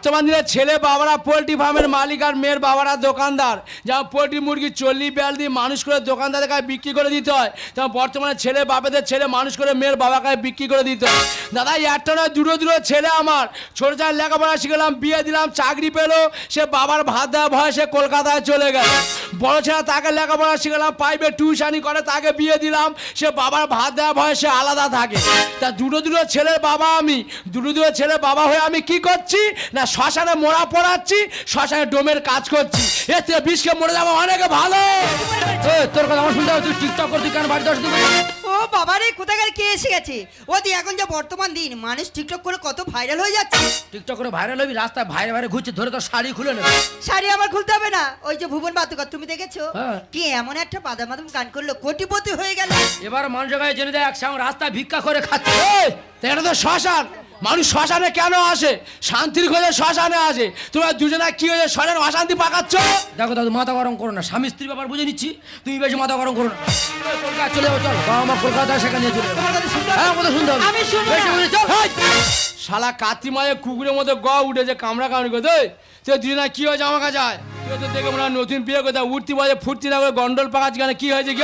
বর্তমান দিনে ছেলে বাবারা, পোলট্রি ফার্মের মালিক আর মেয়ের বাবারা দোকানদার। যেমন পোলট্রি মুরগি, চল্লি বিয়াল দিয়ে মানুষ করে দোকানদারের কাছে বিক্রি করে দিতে হয়, তেমন বর্তমানে ছেলে বাবাদের ছেলে মানুষ করে মেয়ের বাবার কাছে বিক্রি করে দিতে হয়। দাদা একটা নয় দূরে দূরে ছেলে আমার। ছোটো চার লেখাপড়া শিখলাম বিয়ে দিলাম, চাকরি পেল, সে বাবার ভাত দেওয়া ভয় সে কলকাতায় চলে গেল। বড় ছেলে তাকে লেখাপড়া শিখলাম পাইবে টিউশানি করে তাকে বিয়ে দিলাম, সে বাবার ভাত দেওয়া ভয় সে আলাদা থাকে। তা দুটো দুটো ছেলের বাবা আমি, দুটো দুটো ছেলের বাবা হয়ে আমি কি করছি? না শ্মশানে মোড়া পড়াচ্ছি শ্মশানে ডোমের কাজ করছি। এর থেকে বিষকে মরে যাব অনেকে ভালো। তোর কথা আমার শুনতে হবে তুই টিকটক করতে কেন বাড়িতে আসতে ও বাবারে কোথাকার কে এসে গেছে? ও দি এখন যে বর্তমান দিন মানুষ টিকটক করে কত ভাইরাল হয়ে যাচ্ছে। টিকটক করে ভাইরাল হবি রাস্তায় ভাইরে ভাইরে ঘুরছে ধরে তোর শাড়ি খুলে নেবে। শাড়ি আমার খুলতে হবে না ওই যে ভুবন বাতুকর তুমি দেখেছ? হ্যাঁ। কি এমন একটা বাদাম বাদাম গান করল কোটিপতি হয়ে গেল। এবার মানুষের গায়ে জেনে দেয় একসঙ্গে রাস্তায় ভিক্ষা করে খাচ্ছে। এই, তা এটা তো শ্মশান। মানুষ শ্মশানে কেন আসে? শান্তির খোঁজে শ্মশানে আসে। তোমরা দুজনে কি হয়েছে? শ্মশানে অশান্তি পাকাচ্ছ? দেখো দাদু মাথা গরম করো না। স্বামী স্ত্রী ব্যাপার বুঝে নিচ্ছি। তুমি বেশি মাথা গরম করো না। কলকাতা চলে যাব চল। বাবা মা কলকাতা সেখানে চলে। হ্যাঁ কথা শুনতে হবে। আমি শালা কাতি মাঝে কুকুরের মতো গ উঠেছে কামড়া কামড়ি করতে। তুই দুজনে কি হয়েছে? আমার কাছে তো দেখে মনে হয় নতুন বিয়ে করতে উঠতি বাজে ফুটতি না করে গন্ডল পাকাচ্ছি কেন? কি হয়েছে কি?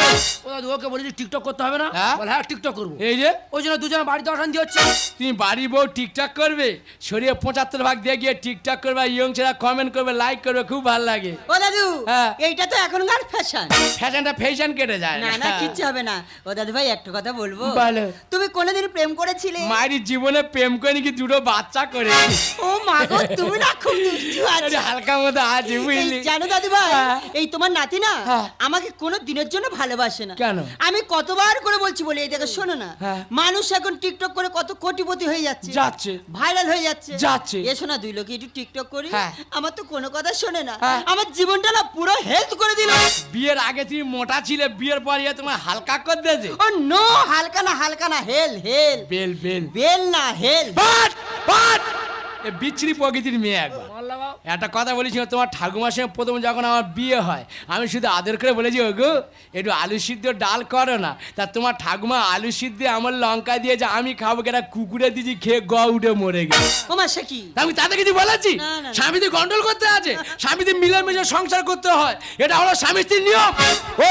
ওকে বলেছি টিকটক করতে হবে না। হ্যাঁ? বলে হ্যাঁ টিকটক করব। এই যে? ওই জন্য দুজনে বাড়িতে অশান্তি হচ্ছে তুমি বাড়ি বউ টিকটাক করবে শরীরে পঁচাত্তর ভাগ দিয়ে গিয়ে টিকটাক করবে ইয়ং ছেলেরা কমেন্ট করবে লাইক করবে খুব ভালো লাগে। ও দাদু হ্যাঁ। এইটা তো এখনকার ফ্যাশন ফ্যাশনটা ফ্যাশন কেটে যায়। না না কিচ্ছু হবে না। ও দাদু ভাই একটা কথা বলব। বলো। তুমি কোনোদিন প্রেম করেছিলে? মায়ের জীবনে প্রেম করে নাকি দুটো বাচ্চা করে ও মা গো তুমি না খুব দুষ্টু আছো। হালকা মতো এই বুঝলি। জানো দাদু ভাই হ্যাঁ। এই তোমার নাতি না হ্যাঁ। আমাকে কোনো দিনের জন্য ভালোবাসে না কেন? আমি কতবার করে বলছি বলে এই দেখো শোনো না হ্যাঁ। মানুষ এখন টিকটক করে কত কোটিপতি হয়ে যাচ্ছে যাচ্ছে ভাইরাল হয়ে যাচ্ছে যাচ্ছে। এসো না দুই লোকে একটু টিকটক করি। আমার তো কোনো কথা শোনে না। আমার জীবনটা না পুরো হেলথ করে দিল বিয়ের আগে তুমি মোটা ছিলে বিয়ের পর ইয়ে তোমার হালকা করে দিয়েছে ও নো হালকা না হালকা না hell hell bell bell bell না হেল বাট বাট এ বিচ্ছিরি প্রকৃতির মেয়ে একবার। একটা কথা বলেছিল তোমার ঠাকুমার সঙ্গে প্রথম যখন আমার বিয়ে হয় আমি শুধু আদর করে বলেছি ওগো একটু আলু সিদ্ধ ডাল করো না। তা তোমার ঠাকুমা আলু সিদ্ধ আমার লঙ্কা দিয়ে যে আমি খাব কেটা কুকুরে দিয়েছি খেয়ে গ উঠে মরে গেছে ও সে কি? আমি তাতে কিছু বলেছি। স্বামীদের কন্ট্রোল করতে আছে স্বামীদের মিলেমিশে সংসার করতে হয় এটা হলো স্বামী স্ত্রীর নিয়ম। ও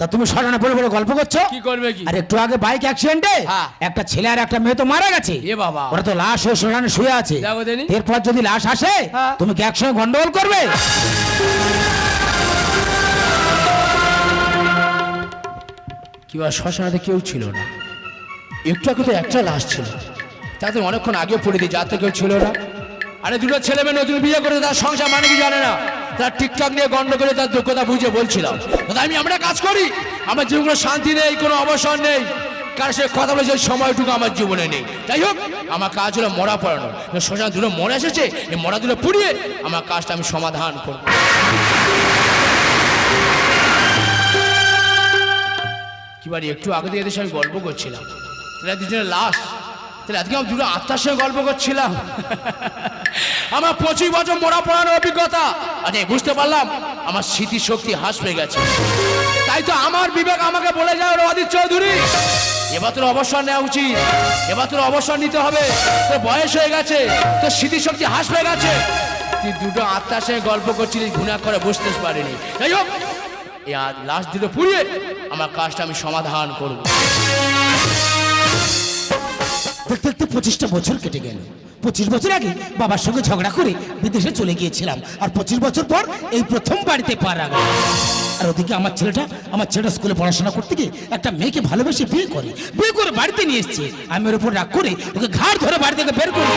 তা তুমি সরানো বলে বলে গল্প করছ? কি করবে কি? আর একটু আগে বাইক অ্যাক্সিডেন্টে হ্যাঁ। একটা ছেলে আর একটা মেয়ে তো মারা গেছে। এ বাবা। ওরা তো লাশ হয়ে শ্মশানে শুয়ে আছে। এরপর যদি লাশ আসে হ্যাঁ। তুমি কি একসঙ্গে গন্ডগোল করবে? কি বা শ্মশানাতে কেউ ছিল না। একটু আগে তো একটা লাশ ছিল। তাতে অনেকক্ষণ আগে পড়ে দিই যাতে কেউ ছিল না। আরে দুটো ছেলে মেয়ে নতুন বিয়ে করে তার সংসার মানে কি জানে না? তার টিকটক নিয়ে গন্ড করে তার যোগ্যতা বুঝে বলছিলাম। দাদা আমি আমরা কাজ করি। আমার জীবনে শান্তি নেই কোনো অবসর নেই। কার সে কথা বলে সেই সময়টুকু আমার জীবনে নেই। যাই হোক, আমার কাজ হলো মরা পড়ানো। শ্মশান দুটো মরে এসেছে এই মরা দুটো পুড়িয়ে আমার কাজটা আমি সমাধান করব। কি বাড়ি, একটু আগে দিয়ে এদের সঙ্গে গল্প করছিলাম। তাহলে দুজনের লাশ, তাহলে আজকে আমি দুটো আত্মার সঙ্গে গল্প করছিলাম। আমার পঁচিশ বছর মোড়া পড়ানোর অভিজ্ঞতা। আচ্ছা বুঝতে পারলাম, আমার স্মৃতি শক্তি হ্রাস পেয়ে গেছে। তাই তো আমার বিবেক আমাকে বলে যায় অদিত চৌধুরী। এবার তোর অবসর নেওয়া উচিত। এবার তোর অবসর নিতে হবে। তোর বয়স হয়ে গেছে তোর স্মৃতি শক্তি হ্রাস হয়ে গেছে। তুই দুটো আত্মার সঙ্গে গল্প করছিলিস, ঘুণা করে বসতে পারিনি। যাই হোক, এই লাস্ট দুটো পুড়িয়ে আমার কাজটা আমি সমাধান করব। দেখতে দেখতে পঁচিশটা বছর কেটে গেল। পঁচিশ বছর আগে বাবার সঙ্গে ঝগড়া করে বিদেশে চলে গিয়েছিলাম। আর পঁচিশ বছর পর এই প্রথম বাড়িতে পা রাখলাম। আর ওদিকে আমার ছেলেটা আমার ছেলেটা স্কুলে পড়াশোনা করতে গিয়ে একটা মেয়েকে ভালোবেসে বিয়ে করে বিয়ে করে বাড়িতে নিয়ে এসছে। আমি ওর উপর রাগ করে ওকে ঘাড় ধরে বাড়ি থেকে বের করে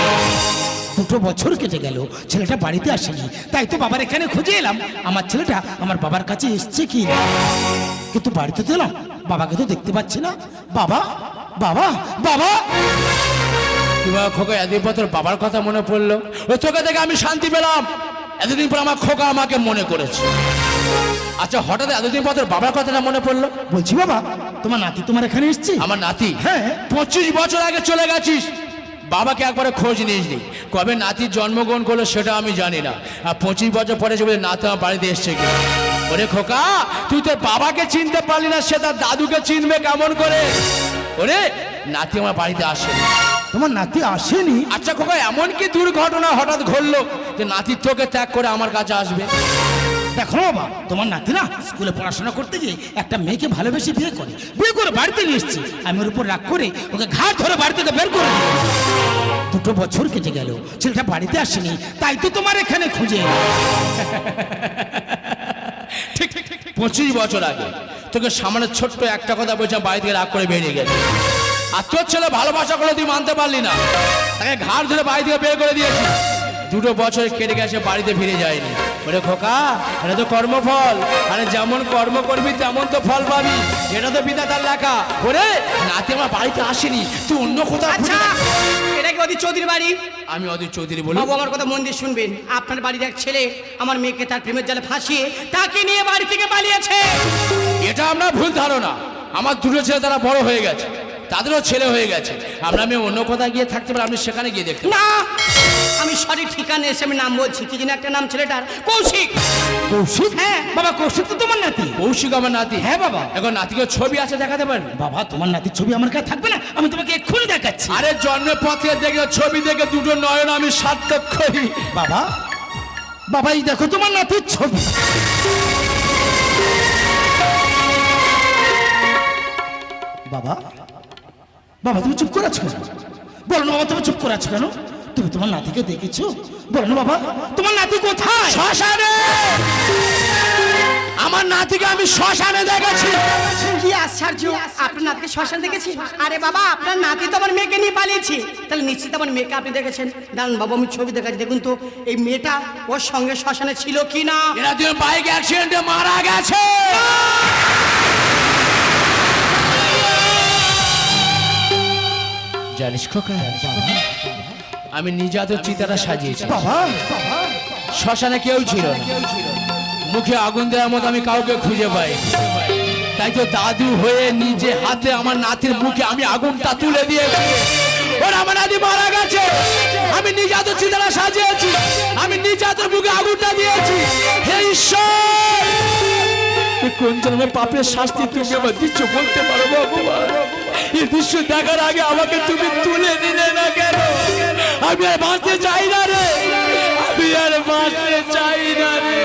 দুটো বছর কেটে গেল, ছেলেটা বাড়িতে আসেনি। তাই তো বাবার এখানে খুঁজে এলাম, আমার ছেলেটা আমার বাবার কাছে এসছে কি না। কিন্তু বাড়িতে তো এলাম, বাবাকে তো দেখতে পাচ্ছি না। বাবা বাবা বাবা! কিংবা খোকা এতদিন পর তোর বাবার কথা মনে পড়ল? ওই চোখে থেকে আমি শান্তি পেলাম। এতদিন পর আমার খোকা আমাকে মনে করেছে। আচ্ছা হঠাৎ এতদিন পর তোর বাবার কথাটা মনে পড়ল? বলছি বাবা তোমার নাতি তোমার এখানে এসছে? আমার নাতি? হ্যাঁ। পঁচিশ বছর আগে চলে গেছিস। বাবাকে একবারে খোঁজ নিস নি কবে নাতির জন্মগ্রহণ করল সেটা আমি জানি না। আর পঁচিশ বছর পরে যে বলে নাতি আমার বাড়িতে এসছে কি? ওরে খোকা তুই তোর বাবাকে চিনতে পারলি না সে তার দাদুকে চিনবে কেমন করে? ওরে নাতি আমার বাড়িতে আসে তোমার নাতি আসেনি। আচ্ছা খোকা এমন কি দুর্ঘটনা হঠাৎ ঘটলো যে নাতির তোকে ত্যাগ করে আমার কাছে আসবে? দেখো বাবা তোমার নাতি না স্কুলে পড়াশোনা করতে গিয়ে একটা মেয়েকে ভালোবেসে বিয়ে করে বিয়ে করে বাড়িতে নিয়ে এসছে। আমি ওর উপর রাগ করে ওকে ঘাট ধরে বাড়ি থেকে বের করে দুটো বছর কেটে গেল ছেলেটা বাড়িতে আসেনি তাই তো তোমার এখানে খুঁজে। ঠিক। পঁচিশ বছর আগে তোকে সামনে ছোট্ট একটা কথা বলছে বাড়ি থেকে রাগ করে বেরিয়ে গেছে। আর তোর ছেলে ভালোবাসা করলে তুই মানতে পারলি না। তাকে ঘাড় ধরে বাড়ি থেকে বের করে দিয়েছি। দুটো বছর কেটে গেছে বাড়িতে ফিরে যায়নি। ওরে খোকা এটা তো কর্মফল। আরে যেমন কর্ম করবি তেমন তো ফল পাবি। এটা তো বিধাতার লেখা। ওরে নাতি আমার বাড়িতে আসেনি। তুই অন্য কোথাও আচ্ছা। এটা কি অদি চৌধুরী বাড়ি? আমি অদিত চৌধুরী বলি। বাবু আমার কথা মন দিয়ে শুনবেন। আপনার বাড়ির এক ছেলে আমার মেয়েকে তার প্রেমের জালে ফাঁসিয়ে তাকে নিয়ে বাড়ি থেকে পালিয়েছে। এটা আমরা ভুল ধারণা। আমার দুটো ছেলে তারা বড় হয়ে গেছে। তাদেরও ছেলে হয়ে গেছে। আমরা আমি অন্য কোথাও গিয়ে থাকতে পারি আপনি সেখানে গিয়ে দেখতে না! আমি সঠিক ঠিকানে এসে আমি নাম বলছি। কি যেন একটা নাম ছেলেটার। কৌশিক! কৌশিক? হ্যাঁ। বাবা কৌশিক তো তোমার নাতি। কৌশিক আমার নাতি। হ্যাঁ বাবা। এখন নাতিকে ছবি আছে দেখাতে পারবি? বাবা তোমার নাতির ছবি আমার কাছে থাকবে না। আমি তোমাকে এক্ষুনি দেখাচ্ছি। আরে জন্মের পথে দেখে ছবি দেখে দুটো নয়ন আমি সার্থক করি। বাবা বাবা এই দেখো তোমার নাতির ছবি। বাবা বাবা তুমি চুপ করে আছো কেন? বলো না বাবা তুমি চুপ করে আছো কেন? তুমি তোমার নাতিকে দেখেছ? বলো না বাবা তোমার নাতি কোথায়? শ্মশানে! আমার নাতিকে আমি শ্মশানে দেখেছি। কি আশ্চর্য আপনার নাতিকে শ্মশান দেখেছি? আরে বাবা আপনার নাতি তো আমার মেয়েকে নিয়ে পালিয়েছি। তাহলে নিশ্চিত আমার মেয়েকে আপনি দেখেছেন। দাঁড়ান বাবা আমি ছবি দেখাচ্ছি। দেখুন তো এই মেয়েটা ওর সঙ্গে শ্মশানে ছিল কি না এরা দুজন বাইক অ্যাক্সিডেন্টে মারা গেছে। জানিস খোকা? আমি নিজে তো চিতাটা সাজিয়েছি। বাবা! শ্মশানে কেউ ছিল না। মুখে আগুন দেওয়ার মতো আমি কাউকে খুঁজে পাই তাই তো দাদু হয়ে নিজে হাতে আমার নাতির মুখে আমি আগুনটা তুলে দিয়েছি। ওর আমার নাতি মারা গেছে। আমি নিজে হাতে চিতারা সাজিয়েছি। আমি নিজে হাতের মুখে আগুনটা দিয়েছি। হে ঈশ্বর! কোন জন্মের পাপের শাস্তি তুমি আমার দিচ্ছ বলতে পারো ভগবান। এই দৃশ্য দেখার আগে আমাকে তুমি তুলে নিলে না কেন? আমি আর বাঁচতে চাই না রে। আমি আর বাঁচতে চাই না রে।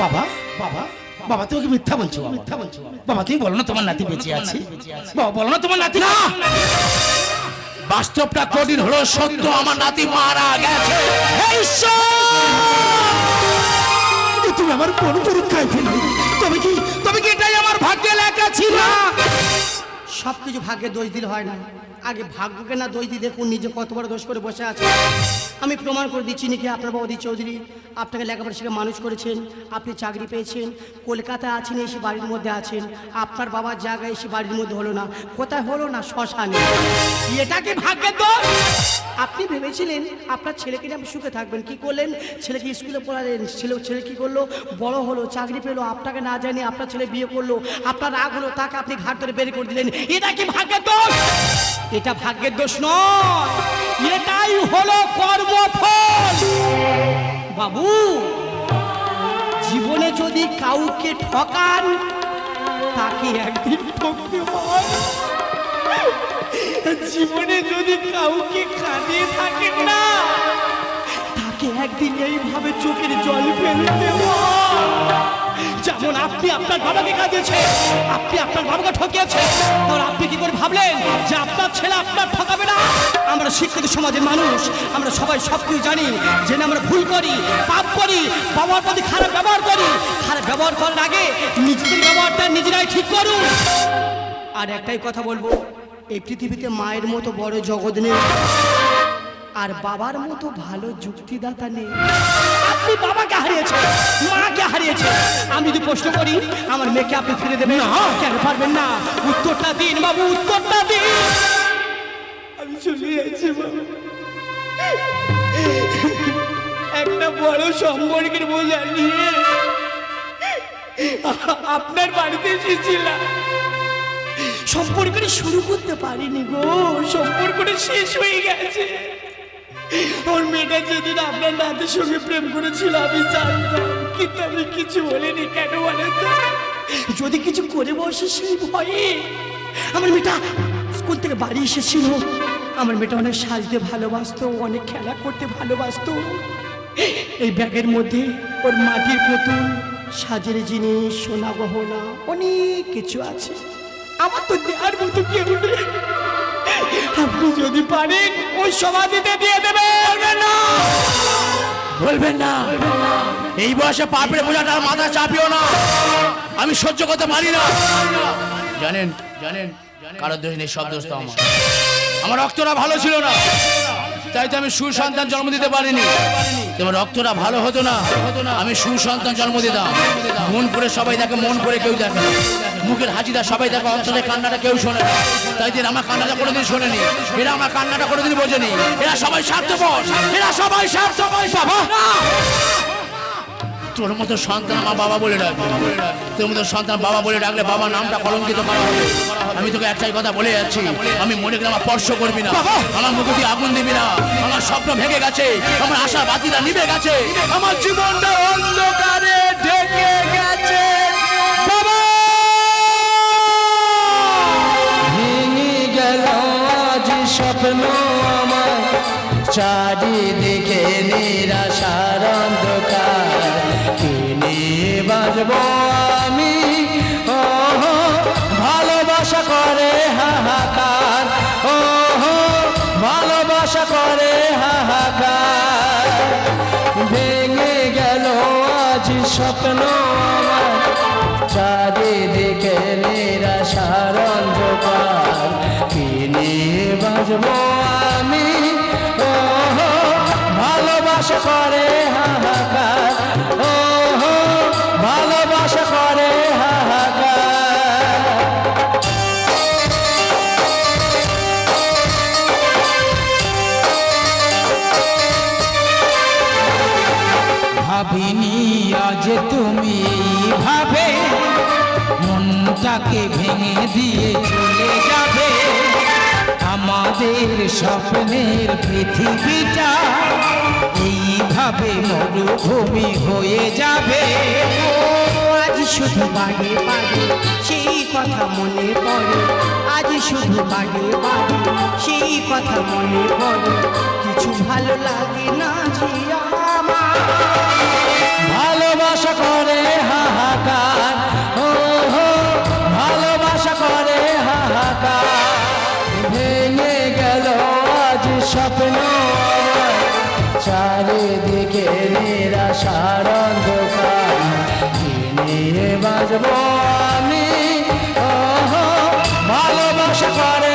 বাবা বাবা বাবা তুমি মিথ্যা বলছো মিথ্যা বলছো বাবা? তুমি বলো না তোমার নাতি বেঁচে আছে। বাবা বলো না তোমার নাতি না! বাস্তবটা কঠিন হলো সত্য আমার নাতি মারা গেছে। হে ঈশ্বর! তুমি আমার কোন পরীক্ষায় ফেললে তবে কি তবে কি এটাই আমার ভাগ্যে লেখা ছিল সব কিছু ভাগ্যে দোষ দিলে হয় না আগে ভাগ্যকে না দোষ দেখুন, নিজে কত বড় দোষ করে বসে আছে। আমি প্রমাণ করে দিচ্ছি নাকি আপনার বাবদি চৌধুরী, আপনাকে লেখাপড়া শিখে মানুষ করেছেন, আপনি চাকরি পেয়েছেন, কলকাতায় আছেন, এসে বাড়ির মধ্যে আছেন, আপনার বাবার জায়গায় এসে বাড়ির মধ্যে হলো না, কোথায় হলো না শ্মশানে? এটাকে ভাগ্যের দোষ? আপনি ভেবেছিলেন আপনার ছেলেকে নিয়ে আপনি সুখে থাকবেন, কি করলেন? ছেলেকে স্কুলে পড়ালেন, ছেলে ছেলে কি করল? বড় হলো, চাকরি পেল, আপনাকে না জানি আপনার ছেলে বিয়ে করল, আপনার রাগ হলো, তাকে আপনি ঘাট ধরে বের করে দিলেন। এটা কি ভাগ্যের দোষ? এটা ভাগ্যের দোষ নয়। এটাই হলো কর্মফল। বাবু, জীবনে যদি কাউকে ঠকান, তাকে একদিন ঠকতে হয়। জীবনে যদি কাউকে কাঁদিয়ে থাকেন না তাকে একদিন এইভাবে চোখের জল ফেলতে। যেমন আপনি আপনার বাবাকে কাঁদিয়েছে, আপনি আপনার বাবাকে ঠকিয়েছে। তাহলে আপনি কি করে ভাবলেন যে আপনার ছেলে আপনার ঠকাবে না? আমরা শিক্ষিত সমাজের মানুষ, আমরা সবাই সব কিছু জানি যে আমরা ভুল করি, পাপ করি বাবার প্রতি খারাপ ব্যবহার করি। খারাপ ব্যবহার করার আগে নিজেদের ব্যবহারটা নিজেরাই ঠিক করুন। আর একটাই কথা বলব, এই পৃথিবীতে মায়ের মতো বড় জগৎ নেই। আর বাবার মতো ভালো যুক্তিদাতা নেই। আপনি বাবাকে হারিয়েছেন মাকে হারিয়েছেন। আমি যদি প্রশ্ন করি আমার মেয়েকে আপনি ফিরে দেবেন? না। কেন পারবেন না? উত্তরটা দিন বাবু উত্তরটা দিন। আমি চলে যাচ্ছি বাবু। একটা বড় সম্পর্কের বোঝা নিয়ে আপনার বাড়িতে এসেছিলাম। সম্পর্কটা শুরু করতে পারিনি গো। সম্পর্কটা শেষ হয়ে গেছে। ওর মেয়েটা যেদিন আপনার নাতির সঙ্গে প্রেম করেছিল, আমি জানতাম কিন্তু আমি কিছু বলিনি কেন বলেন তো? যদি কিছু করে বসে সেই ভয়ে আমার মেয়েটা স্কুল থেকে বাড়ি এসেছিল। আমার মেয়েটা অনেক সাজতে ভালোবাসতো, অনেক খেলা করতে ভালোবাসতো। এই ব্যাগের মধ্যে ওর মাটির পুতুল, সাজের জিনিস, সোনা গহনা, অনেক কিছু আছে। আমার তো দেওয়ার মতো কেউ নেই। আপনি যদি পারেন, ওই সমাধিতে দিয়ে দেবেন। না। বলবেন না। এই বয়সে পাপের বোঝাটা মাথা চাপিও না। আমি সহ্য করতে পারি না। জানেন জানেন কারোর দোষ নেই, সব দোষ আমার। আমার রক্তটা ভালো ছিল না। তাই তো আমি সুসন্তান জন্ম দিতে পারিনি। তোমার রক্তটা ভালো হতো না। আমি সুসন্তান জন্ম দিতাম। মন করে সবাই দেখে, মন করে কেউ দেখে না। মুখের হাজিদা সবাই দেখে অঞ্চলে কান্নাটা কেউ শোনে না। তাই দিন আমার কান্নাটা কোনোদিন শোনেনি। এরা আমার কান্নাটা কোনোদিন বোঝেনি। এরা সবাই স্বার্থপর। এরা সবাই স্বার্থপর। বাবা! তোর মতো সন্তান আমার বাবা বলে ডাকবে তোর মতো সন্তান বাবা বলে ডাকলে বাবার নামটা কলঙ্কিত করা হবে। আমি তোকে একটাই কথা বলে যাচ্ছি আমি মনে করি আমার স্পর্শ করবি না। আমার মুখে দিয়ে আগুন দিবি না। আমার স্বপ্ন ভেঙে গেছে। আমার আশার বাতিটা নিভে গেছে। আমার জীবনটা অন্ধকারে ঢেকে গেছে। বাবা! ভেঙে গেল আজ স্বপ্ন আমার। চারিদিকে নিরাশার বাজব আমি। ও ভালোবাসা করে হাহাকার। ও ভালোবাসা করে হাহাকার। ভেঙে গেল আজ স্বপ্ন আমার। চারিদিকে নিরাশার অন্ধকার। কি বাজব আমি? ও ভালোবাসা করে হাহাকার। তুমি ভাবে মনটাকে ভেঙে দিয়ে চলে যাবে। আমাদের স্বপ্নের পৃথিবীটা এইভাবে মরুভূমি হয়ে যাবে। শুধু সেই কথা মনে পড়ে। আজ শুধু সেই কথা মনে পড়ে। কিছু ভালো লাগে না জিয়া ভালোবাসা করে হাহাকার। ও হো, ভালোবাসা করে হাহাকার। ভেঙে গেল আজ স্বপ্ন। চারিদিকে নিরাশার অন্ধকার। নিয়ে বাজব আমি। ভালোবাসা করে